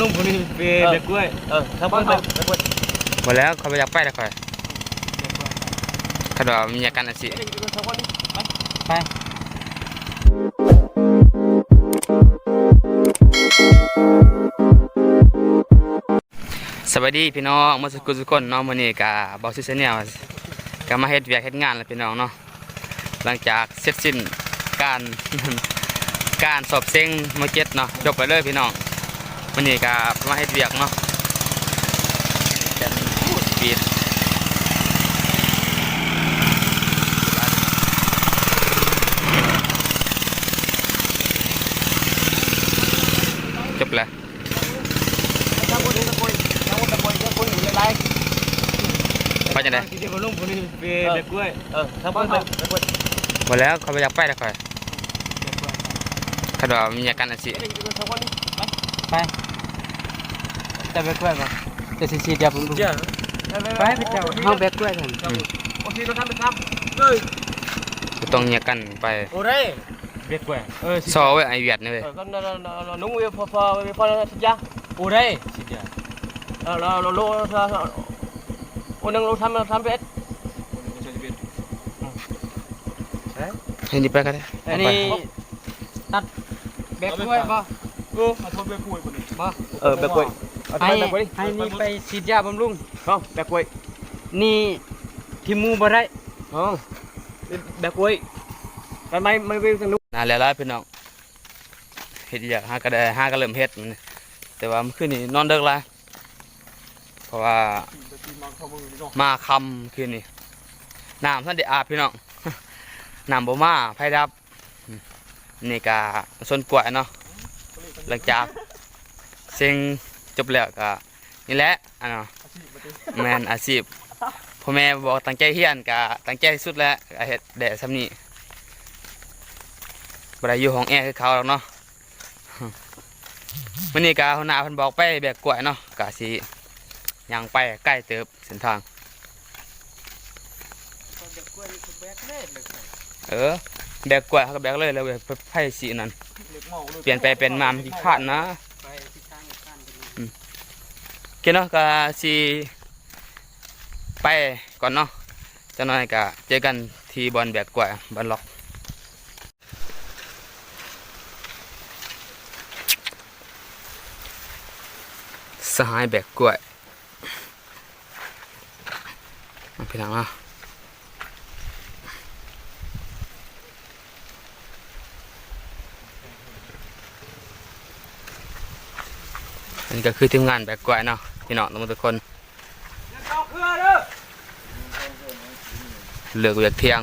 ลุงคนนี้เบียร์กล้วยเออถ้าเพิ่นไปไปเพิ่นหมดแล้วเขาไปอยากไปแล้วค่อยคาดว่ามีอาการอาชีพเดี๋ยวอยู่กันสองคนนี่ไปสวัสดีพี่น้องมื่อสักครู่ทุกคนเนาะมื้อนี้ก็บอสซิสเนียก็มาเฮ็ดเวียกเฮ็ดงานแล้วพี่น้องเนาะหลังจากเสร็จสิ้นการการสอบเซ็งมาเก็ตเนาะจบไปเลยพี่น้อง มื้อนี้ก็มาเฮ็ดเวียกเนาะเป็นพูดปีดจบแล้วถ้าคนนี้ตะโกนถ้าคนตะโกนถ้าคนอยู่ไรไปจังได๋ที่ที่ลุงคนนี้เบียร์กล้วยเออถ้าเพิ่นไปไปเพิ่นหมดแล้วเขาไปอยากไปแล้วค่อยคาดว่ามีอาการอาชีพเดี๋ยวอยู่กันสองคนนี่ไป แต่เบียร์กล้วยป่ะจะซีซีเดียวผมดูเจ้าไปไปเจ้าห้องเบียร์กล้วยกันโอเคเราทำเป็นทำเฮ้ยก็ต้องเนี่ยกันไปโอ้ไรเบียร์กล้วยเออซอไว้ไอเวียดนี่เว้ยเออก็นนนนุ่งเวียพอพอพอสัญญาโอ้ได้ซีเดียวเออเราเราโลโอ้นึงเราทำทำเป็ดให้นี่ไปก็ได้อันนี้ตัดเบียร์กล้วยป่ะเออมาทนแบกกล้วยคนนี้มาเออแบกกล้วย ให้ให้นี่ไปฉีดยาบำรุง เอาแบกกล้วยนี่ที่มูบ่ได้อ๋อแบกกล้วยไปไม่ไม่ไปทางนู้นนานแล้วล่ะพี่น้องเฮ็ดอยากหาก็ได้หาก็เริ่มเฮ็ดมันแต่ว่าเมื่อคืนนี้นอนดึกหลายเพราะว่ามาคำคืนนี้น้ำท่านได้อาบพี่น้องน้ำบ่มาไผดับอืมนี่ก็ส่วนกล้วยเนาะหลังจากเซ็ง จบแล้วก็นี่แหละอันเนาะแม่นอาชีพพ่อแม่บอกตั้งใจเฮียนก็ตั้งใจที่สุดแล้วก็เฮ็ดได้ซำนี้บ่ได้อยู่ห้องแอร์คือเขาหรอกเนาะวันนี้กาหัวหน้าเพิ่นบอกไปแบกกล้วยเนาะกะสิย่างไปใกล้เติบเส้นทางเออแบกกล้วยเขาก็แบกเลยแล้วเว้ยไผสินั่นเปลี่ยนไปเป็นมามันขี้ขาดนะอืมโอเคเนาะก็สิไปก่อนเนาะจังหน่อยก็เจอกันที่บอลแบกกล้วยบอลล็อกสหายแบกกล้วยมาพี่น้องเนาะอันนี้ก็คือทีมงานแบกกล้วยเนาะ พี่น้องทุกคนเลือกเวียกเที่ยง